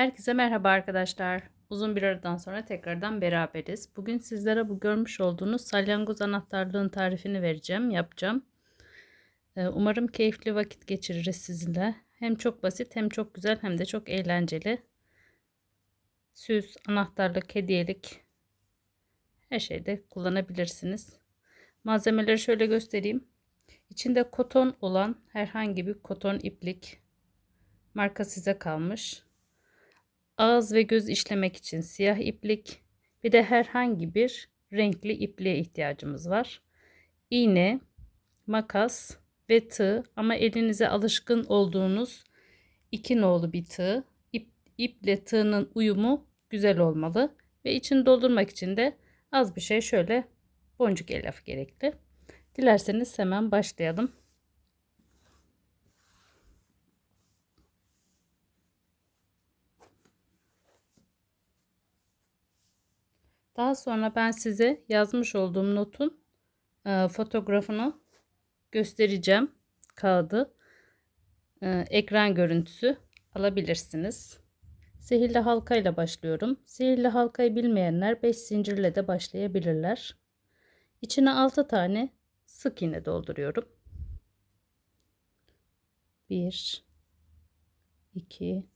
Herkese merhaba arkadaşlar. Uzun bir aradan sonra tekrardan beraberiz. Bugün sizlere bu görmüş olduğunuz salyangoz anahtarlığın tarifini vereceğim, yapacağım. Ee, Umarım keyifli vakit geçiririz sizinle. Hem çok basit hem çok güzel hem de çok eğlenceli. Süs, anahtarlık, hediyelik her şeyde kullanabilirsiniz. Malzemeleri şöyle göstereyim. İçinde koton olan herhangi bir koton iplik marka size kalmış ağız ve göz işlemek için siyah iplik, bir de herhangi bir renkli ipliğe ihtiyacımız var. İğne, makas ve tığ ama elinize alışkın olduğunuz iki nolu bir tığ. İp, iple tığının uyumu güzel olmalı ve içini doldurmak için de az bir şey şöyle boncuk elyaf gerekli. Dilerseniz hemen başlayalım. Daha sonra ben size yazmış olduğum notun e, fotoğrafını göstereceğim. Kağıdı e, ekran görüntüsü alabilirsiniz. Sihirli halka ile başlıyorum. Sihirli halkayı bilmeyenler 5 zincirle de başlayabilirler. İçine 6 tane sık iğne dolduruyorum. 1 2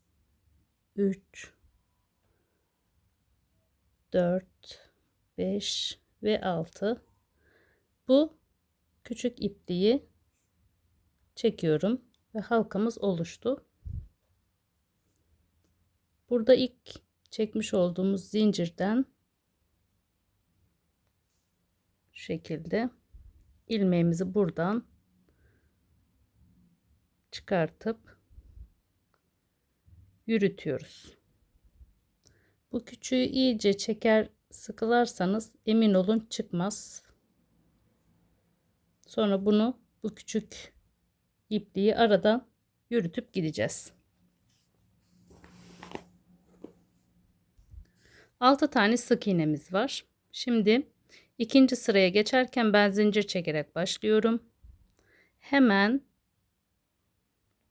3 4, 5 ve 6. Bu küçük ipliği çekiyorum ve halkamız oluştu. Burada ilk çekmiş olduğumuz zincirden şekilde ilmeğimizi buradan çıkartıp yürütüyoruz. Bu küçüğü iyice çeker sıkılarsanız emin olun çıkmaz. Sonra bunu bu küçük ipliği aradan yürütüp gideceğiz. 6 tane sık iğnemiz var. Şimdi ikinci sıraya geçerken ben zincir çekerek başlıyorum. Hemen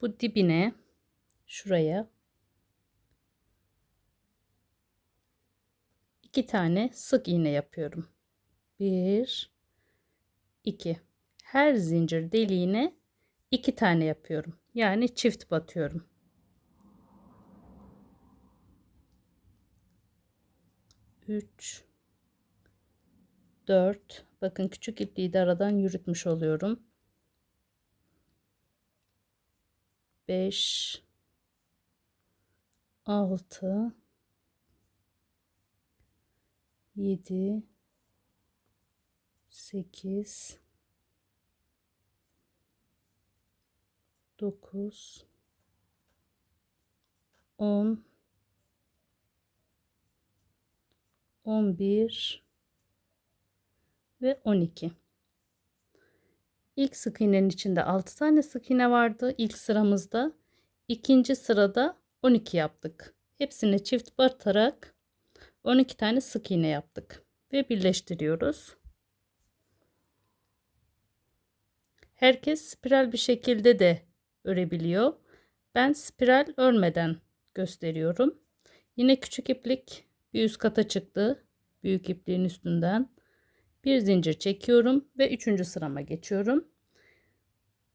bu dibine şuraya 2 tane sık iğne yapıyorum. 1 2 her zincir deliğine 2 tane yapıyorum. Yani çift batıyorum. Üç, dört. Bakın küçük ipliği de aradan yürütmüş oluyorum. Beş, altı, 7 8 9 10 11 ve 12 İlk sık iğnenin içinde 6 tane sık iğne vardı. İlk sıramızda. ikinci sırada 12 yaptık. Hepsini çift batarak 12 tane sık iğne yaptık ve birleştiriyoruz. Herkes spiral bir şekilde de örebiliyor. Ben spiral örmeden gösteriyorum. Yine küçük iplik bir üst kata çıktı. Büyük ipliğin üstünden bir zincir çekiyorum ve üçüncü sırama geçiyorum.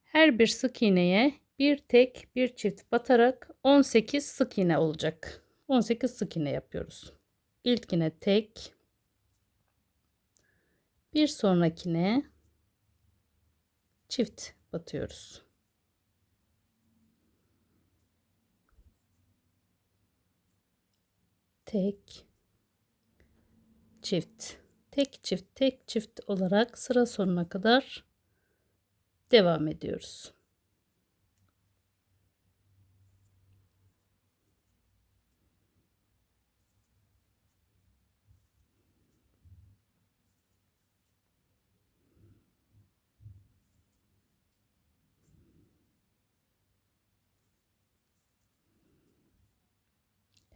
Her bir sık iğneye bir tek bir çift batarak 18 sık iğne olacak. 18 sık iğne yapıyoruz. İlkine tek. Bir sonrakine çift batıyoruz. Tek çift tek çift tek çift olarak sıra sonuna kadar devam ediyoruz.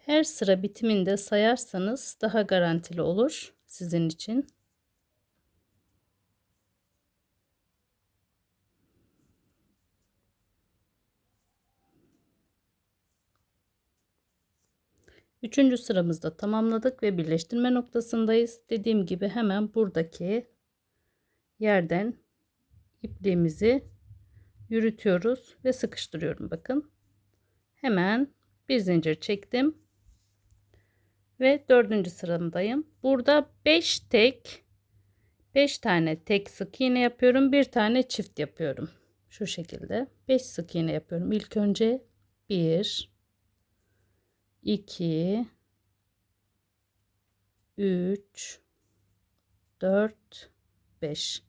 Her sıra bitiminde sayarsanız daha garantili olur sizin için. Üçüncü sıramızda tamamladık ve birleştirme noktasındayız. Dediğim gibi hemen buradaki yerden ipliğimizi yürütüyoruz ve sıkıştırıyorum bakın. Hemen bir zincir çektim. Ve dördüncü sıramdayım. Burada 5 tek 5 tane tek sık iğne yapıyorum. Bir tane çift yapıyorum. Şu şekilde 5 sık iğne yapıyorum. İlk önce 1 2 3 4 5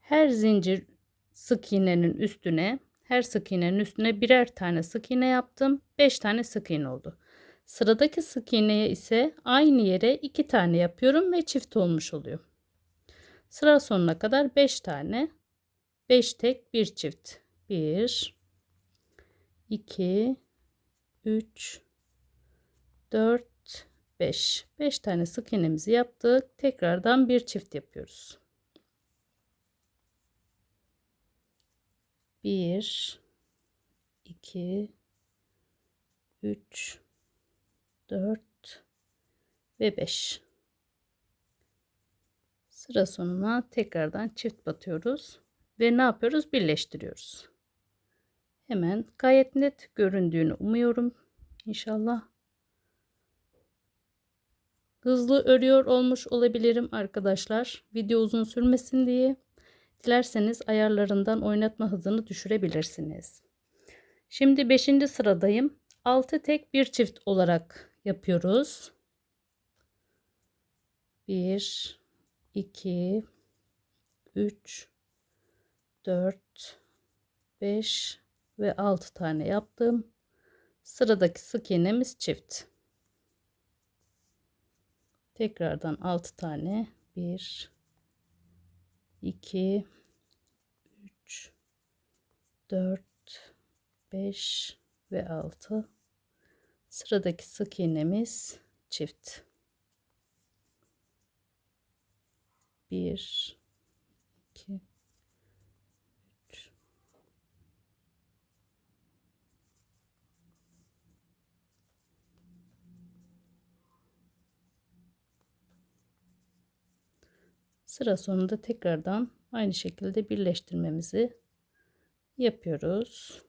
her zincir sık iğnenin üstüne her sık iğnenin üstüne birer tane sık iğne yaptım 5 tane sık iğne oldu sıradaki sık iğneye ise aynı yere 2 tane yapıyorum ve çift olmuş oluyor. Sıra sonuna kadar 5 tane. 5 tek bir çift. 1 2 3 4 5 5 tane sık iğnemizi yaptık. Tekrardan bir çift yapıyoruz. 1 2 3 4 ve 5 sıra sonuna tekrardan çift batıyoruz ve ne yapıyoruz birleştiriyoruz hemen gayet net göründüğünü umuyorum inşallah hızlı örüyor olmuş olabilirim arkadaşlar video uzun sürmesin diye Dilerseniz ayarlarından oynatma hızını düşürebilirsiniz. Şimdi 5. sıradayım. 6 tek bir çift olarak yapıyoruz. 1 2 3 4 5 ve 6 tane yaptım. Sıradaki sık iğnemiz çift. Tekrardan 6 tane 1 2 3 4 5 ve 6 sıradaki sık iğnemiz çift 1 2 3 Sıra sonunda tekrardan aynı şekilde birleştirmemizi yapıyoruz.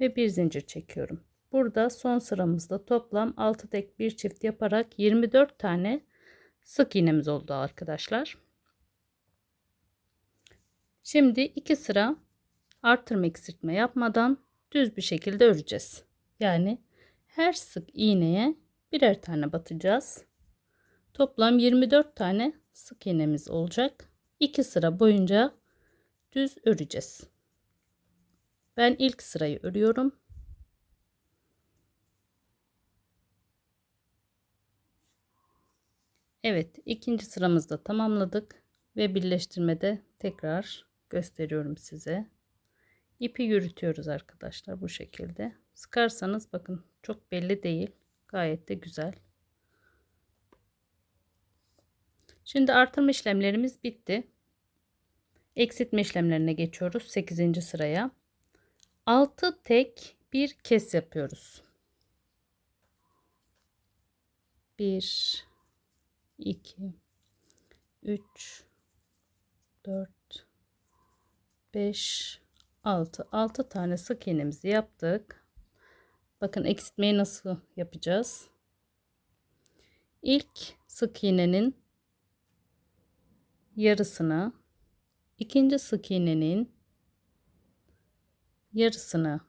Ve bir zincir çekiyorum. Burada son sıramızda toplam 6 tek bir çift yaparak 24 tane sık iğnemiz oldu arkadaşlar. Şimdi iki sıra artırma eksiltme yapmadan düz bir şekilde öreceğiz. Yani her sık iğneye birer tane batacağız. Toplam 24 tane sık iğnemiz olacak. 2 sıra boyunca düz öreceğiz. Ben ilk sırayı örüyorum. Evet, ikinci sıramızda tamamladık ve birleştirmede tekrar gösteriyorum size. İpi yürütüyoruz arkadaşlar bu şekilde. Sıkarsanız bakın çok belli değil. Gayet de güzel. Şimdi artırma işlemlerimiz bitti. Eksiltme işlemlerine geçiyoruz 8. sıraya. 6 tek bir kes yapıyoruz. 1 2 3 4 5 6 6 tane sık iğnemizi yaptık. Bakın eksiltmeyi nasıl yapacağız? İlk sık iğnenin yarısını ikinci sık iğnenin yarısını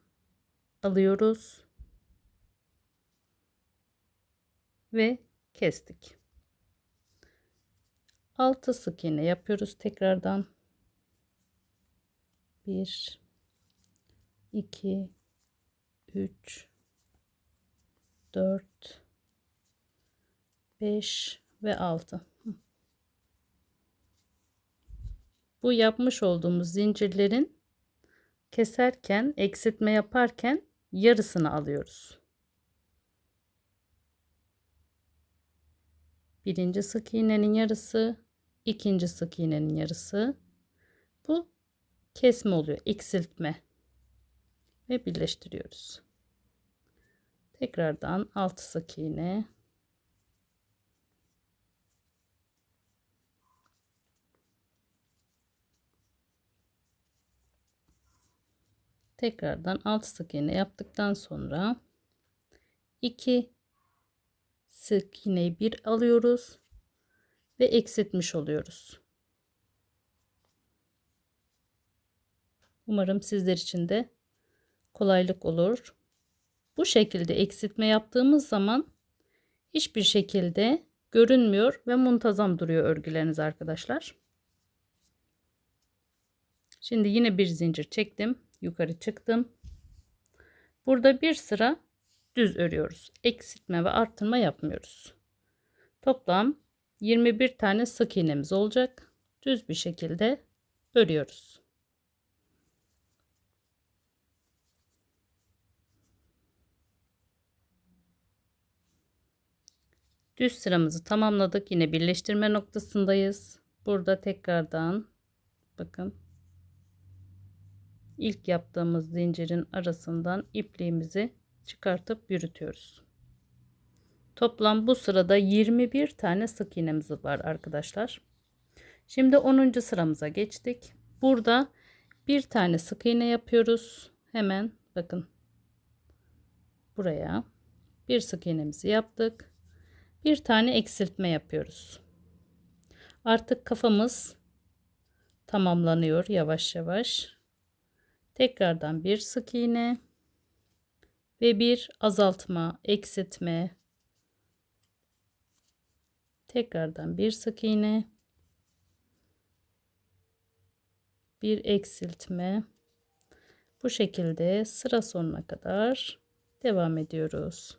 alıyoruz ve kestik. 6 sık iğne yapıyoruz tekrardan. 1 2 3 4 5 ve 6 bu yapmış olduğumuz zincirlerin keserken eksiltme yaparken yarısını alıyoruz. Birinci sık iğnenin yarısı, ikinci sık iğnenin yarısı. Bu kesme oluyor, eksiltme ve birleştiriyoruz. Tekrardan 6 sık iğne. Tekrardan 6 sık iğne yaptıktan sonra 2 sık iğneyi bir alıyoruz ve eksiltmiş oluyoruz. Umarım sizler için de kolaylık olur. Bu şekilde eksiltme yaptığımız zaman hiçbir şekilde görünmüyor ve muntazam duruyor örgüleriniz arkadaşlar. Şimdi yine bir zincir çektim. Yukarı çıktım. Burada bir sıra düz örüyoruz. Eksiltme ve arttırma yapmıyoruz. Toplam 21 tane sık iğnemiz olacak. Düz bir şekilde örüyoruz. Düz sıramızı tamamladık. Yine birleştirme noktasındayız. Burada tekrardan bakın ilk yaptığımız zincirin arasından ipliğimizi çıkartıp yürütüyoruz. Toplam bu sırada 21 tane sık iğnemiz var arkadaşlar. Şimdi 10. sıramıza geçtik. Burada bir tane sık iğne yapıyoruz. Hemen bakın buraya bir sık iğnemizi yaptık. Bir tane eksiltme yapıyoruz. Artık kafamız tamamlanıyor yavaş yavaş. Tekrardan bir sık iğne ve bir azaltma, eksiltme. Tekrardan bir sık iğne. Bir eksiltme. Bu şekilde sıra sonuna kadar devam ediyoruz.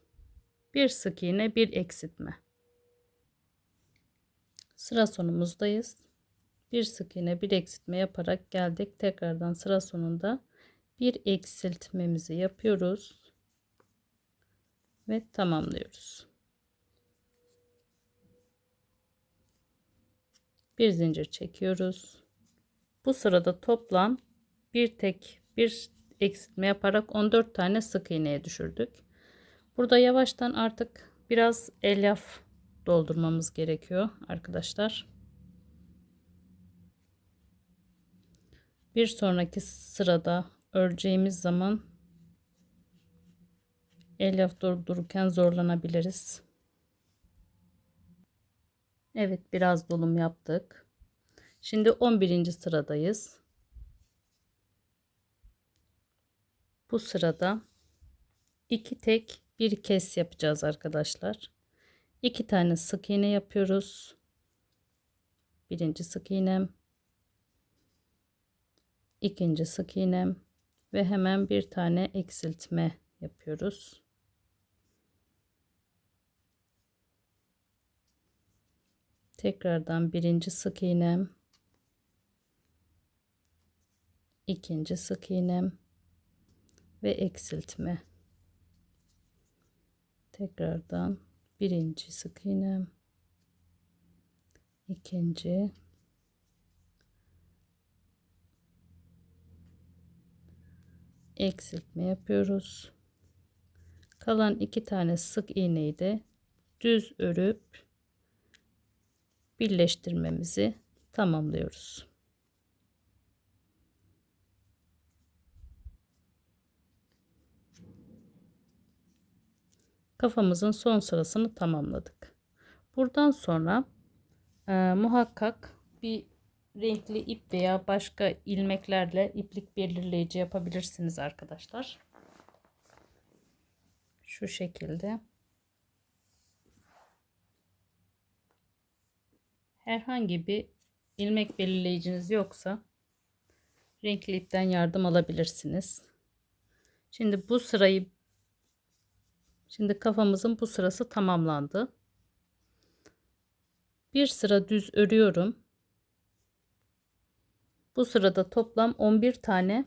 Bir sık iğne, bir eksiltme. Sıra sonumuzdayız. Bir sık iğne, bir eksiltme yaparak geldik. Tekrardan sıra sonunda bir eksiltmemizi yapıyoruz ve tamamlıyoruz. Bir zincir çekiyoruz. Bu sırada toplam bir tek bir eksiltme yaparak 14 tane sık iğneye düşürdük. Burada yavaştan artık biraz elyaf doldurmamız gerekiyor arkadaşlar. Bir sonraki sırada öreceğimiz zaman elyaf dururken zorlanabiliriz. Evet biraz dolum yaptık. Şimdi 11. sıradayız. Bu sırada iki tek bir kes yapacağız arkadaşlar. İki tane sık iğne yapıyoruz. Birinci sık iğnem. ikinci sık iğnem ve hemen bir tane eksiltme yapıyoruz. Tekrardan birinci sık iğnem, ikinci sık iğnem ve eksiltme. Tekrardan birinci sık iğnem, ikinci eksiltme yapıyoruz. Kalan iki tane sık iğneyi de düz örüp birleştirmemizi tamamlıyoruz. Kafamızın son sırasını tamamladık. Buradan sonra e, muhakkak bir renkli ip veya başka ilmeklerle iplik belirleyici yapabilirsiniz arkadaşlar. Şu şekilde. Herhangi bir ilmek belirleyiciniz yoksa renkli ipten yardım alabilirsiniz. Şimdi bu sırayı şimdi kafamızın bu sırası tamamlandı. Bir sıra düz örüyorum. Bu sırada toplam 11 tane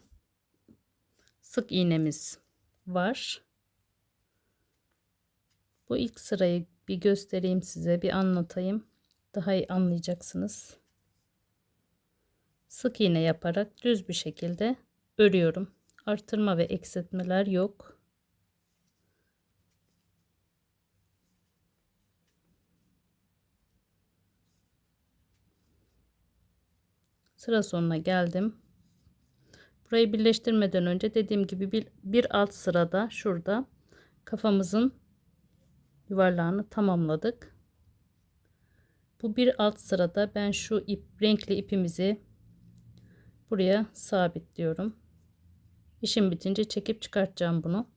sık iğnemiz var. Bu ilk sırayı bir göstereyim size, bir anlatayım. Daha iyi anlayacaksınız. Sık iğne yaparak düz bir şekilde örüyorum. Artırma ve eksiltmeler yok. Sıra sonuna geldim. Burayı birleştirmeden önce dediğim gibi bir, bir alt sırada şurada kafamızın yuvarlağını tamamladık. Bu bir alt sırada ben şu ip renkli ipimizi buraya sabitliyorum. İşim bitince çekip çıkartacağım bunu.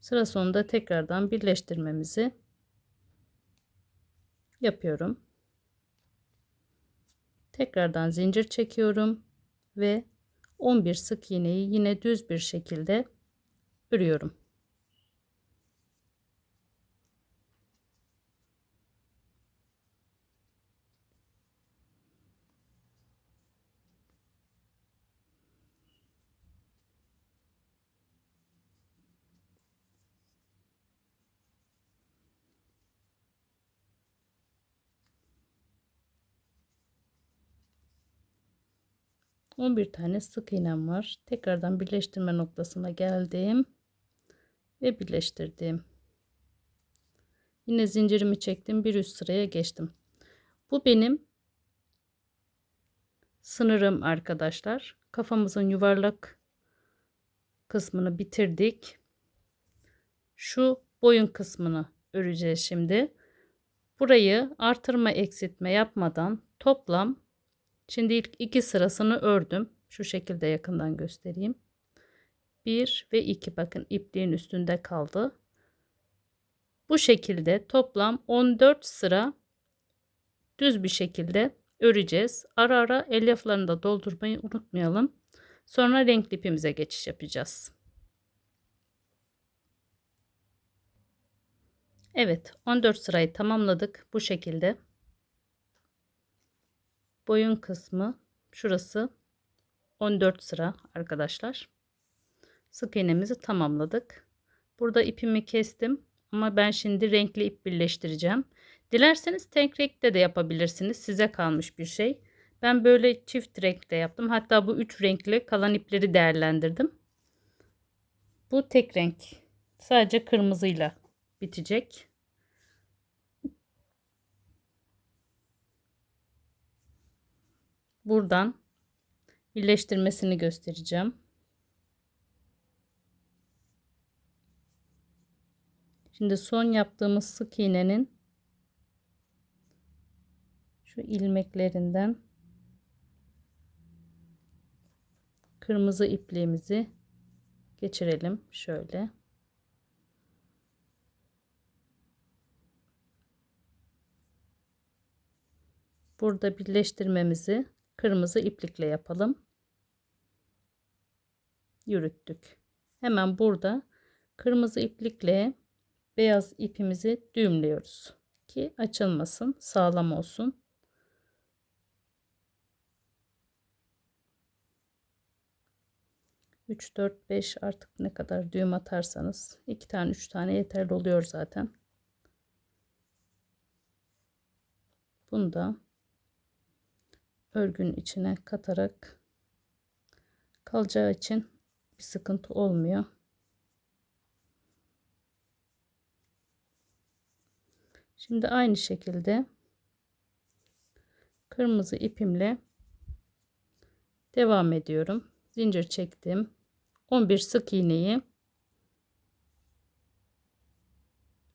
Sıra sonunda tekrardan birleştirmemizi yapıyorum. Tekrardan zincir çekiyorum ve 11 sık iğneyi yine düz bir şekilde örüyorum. 11 tane sık iğnem var. Tekrardan birleştirme noktasına geldim ve birleştirdim. Yine zincirimi çektim. Bir üst sıraya geçtim. Bu benim sınırım arkadaşlar. Kafamızın yuvarlak kısmını bitirdik. Şu boyun kısmını öreceğiz şimdi. Burayı artırma eksiltme yapmadan toplam Şimdi ilk iki sırasını ördüm. Şu şekilde yakından göstereyim. 1 ve 2 bakın ipliğin üstünde kaldı. Bu şekilde toplam 14 sıra düz bir şekilde öreceğiz. Ara ara elyaflarını da doldurmayı unutmayalım. Sonra renkli ipimize geçiş yapacağız. Evet 14 sırayı tamamladık bu şekilde boyun kısmı şurası 14 sıra arkadaşlar. Sık iğnemizi tamamladık. Burada ipimi kestim ama ben şimdi renkli ip birleştireceğim. Dilerseniz tek renkte de yapabilirsiniz. Size kalmış bir şey. Ben böyle çift renkte yaptım. Hatta bu üç renkli kalan ipleri değerlendirdim. Bu tek renk. Sadece kırmızıyla bitecek. Buradan birleştirmesini göstereceğim. Şimdi son yaptığımız sık iğnenin şu ilmeklerinden kırmızı ipliğimizi geçirelim şöyle. Burada birleştirmemizi kırmızı iplikle yapalım. Yürüttük. Hemen burada kırmızı iplikle beyaz ipimizi düğümlüyoruz ki açılmasın, sağlam olsun. Üç, dört, beş artık ne kadar düğüm atarsanız iki tane, üç tane yeterli oluyor zaten. Bunu da örgünün içine katarak kalacağı için bir sıkıntı olmuyor. Şimdi aynı şekilde kırmızı ipimle devam ediyorum. Zincir çektim. 11 sık iğneyi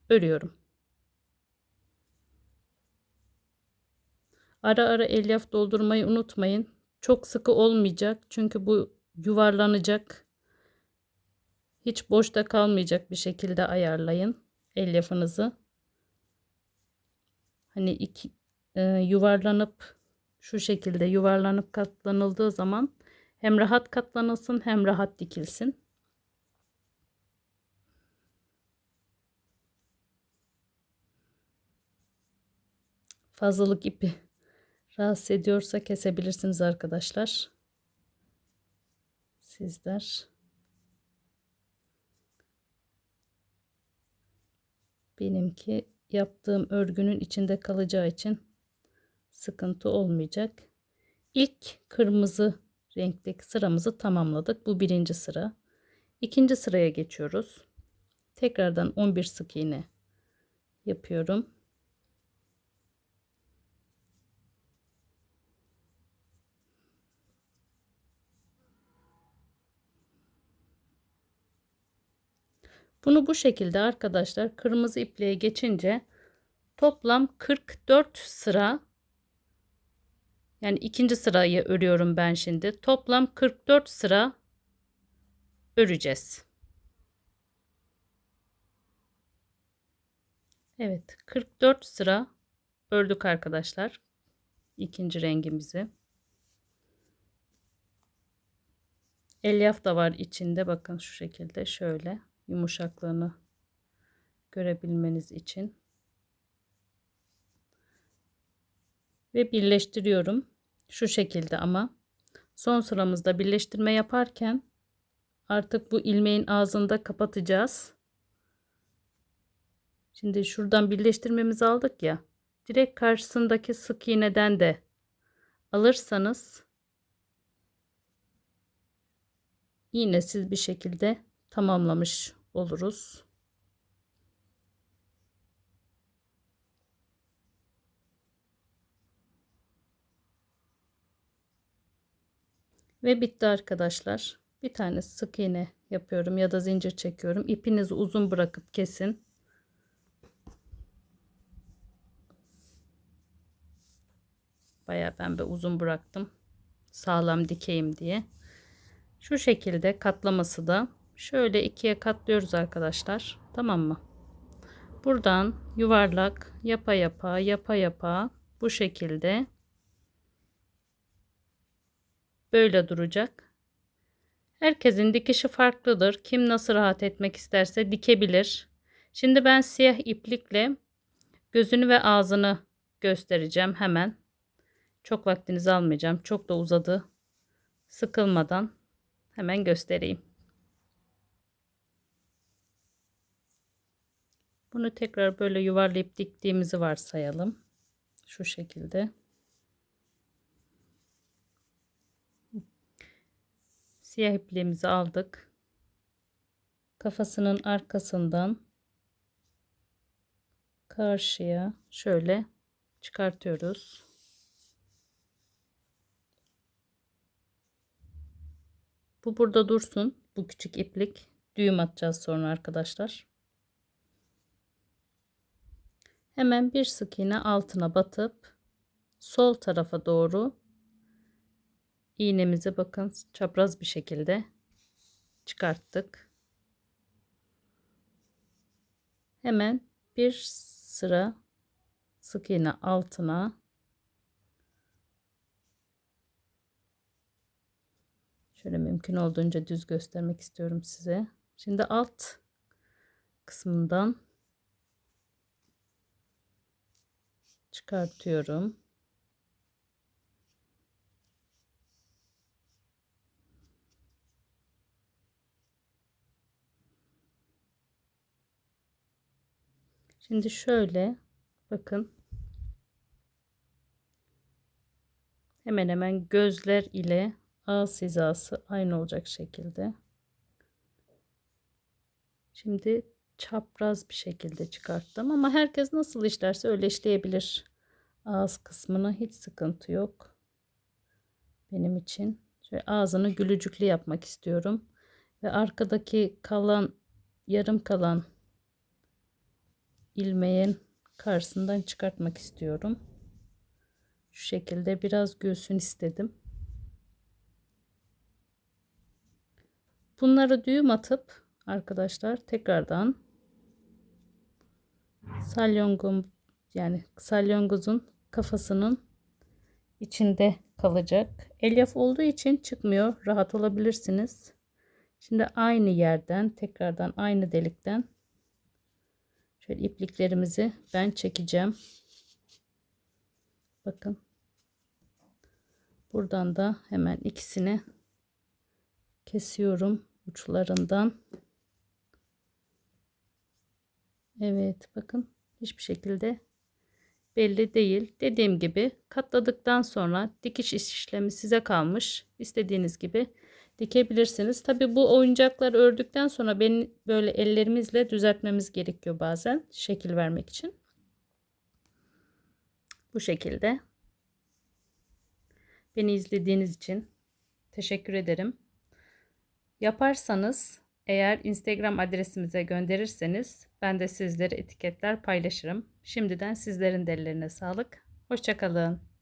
örüyorum. Ara ara elyaf doldurmayı unutmayın. Çok sıkı olmayacak. Çünkü bu yuvarlanacak. Hiç boşta kalmayacak bir şekilde ayarlayın elyafınızı. Hani iki, e, yuvarlanıp şu şekilde yuvarlanıp katlanıldığı zaman hem rahat katlanılsın hem rahat dikilsin. Fazlalık ipi rahatsız ediyorsa kesebilirsiniz arkadaşlar. Sizler. Benimki yaptığım örgünün içinde kalacağı için sıkıntı olmayacak. İlk kırmızı renkteki sıramızı tamamladık. Bu birinci sıra. İkinci sıraya geçiyoruz. Tekrardan 11 sık iğne yapıyorum. Bunu bu şekilde arkadaşlar kırmızı ipliğe geçince toplam 44 sıra yani ikinci sırayı örüyorum ben şimdi. Toplam 44 sıra öreceğiz. Evet 44 sıra ördük arkadaşlar. ikinci rengimizi. Elyaf da var içinde. Bakın şu şekilde şöyle yumuşaklığını görebilmeniz için. Ve birleştiriyorum. Şu şekilde ama son sıramızda birleştirme yaparken artık bu ilmeğin ağzında kapatacağız. Şimdi şuradan birleştirmemizi aldık ya. Direkt karşısındaki sık iğneden de alırsanız iğnesiz bir şekilde tamamlamış oluruz. Ve bitti arkadaşlar. Bir tane sık iğne yapıyorum ya da zincir çekiyorum. İpinizi uzun bırakıp kesin. Bayağı ben bir uzun bıraktım. Sağlam dikeyim diye. Şu şekilde katlaması da şöyle ikiye katlıyoruz arkadaşlar. Tamam mı? Buradan yuvarlak yapa yapa yapa yapa bu şekilde böyle duracak. Herkesin dikişi farklıdır. Kim nasıl rahat etmek isterse dikebilir. Şimdi ben siyah iplikle gözünü ve ağzını göstereceğim hemen. Çok vaktinizi almayacağım. Çok da uzadı. Sıkılmadan hemen göstereyim. Bunu tekrar böyle yuvarlayıp diktiğimizi varsayalım. Şu şekilde. Siyah ipliğimizi aldık. Kafasının arkasından karşıya şöyle çıkartıyoruz. Bu burada dursun. Bu küçük iplik. Düğüm atacağız sonra arkadaşlar. Hemen bir sık iğne altına batıp sol tarafa doğru iğnemizi bakın çapraz bir şekilde çıkarttık. Hemen bir sıra sık iğne altına şöyle mümkün olduğunca düz göstermek istiyorum size. Şimdi alt kısmından çıkartıyorum. Şimdi şöyle bakın. Hemen hemen gözler ile ağız hizası aynı olacak şekilde. Şimdi çapraz bir şekilde çıkarttım ama herkes nasıl işlerse öyle işleyebilir. Ağız kısmına hiç sıkıntı yok. Benim için. Şöyle ağzını gülücüklü yapmak istiyorum. Ve arkadaki kalan yarım kalan ilmeğin karşısından çıkartmak istiyorum. Şu şekilde biraz göğsün istedim. Bunları düğüm atıp arkadaşlar tekrardan salyongun yani salyongozun kafasının içinde kalacak. Elyaf olduğu için çıkmıyor. Rahat olabilirsiniz. Şimdi aynı yerden tekrardan aynı delikten Şöyle ipliklerimizi ben çekeceğim. Bakın. Buradan da hemen ikisini kesiyorum uçlarından. Evet bakın hiçbir şekilde belli değil. Dediğim gibi katladıktan sonra dikiş işlemi size kalmış. İstediğiniz gibi dikebilirsiniz. Tabi bu oyuncaklar ördükten sonra beni böyle ellerimizle düzeltmemiz gerekiyor bazen şekil vermek için. Bu şekilde. Beni izlediğiniz için teşekkür ederim. Yaparsanız Eğer Instagram adresimize gönderirseniz ben de sizleri etiketler paylaşırım. Şimdiden sizlerin de ellerine sağlık. Hoşçakalın.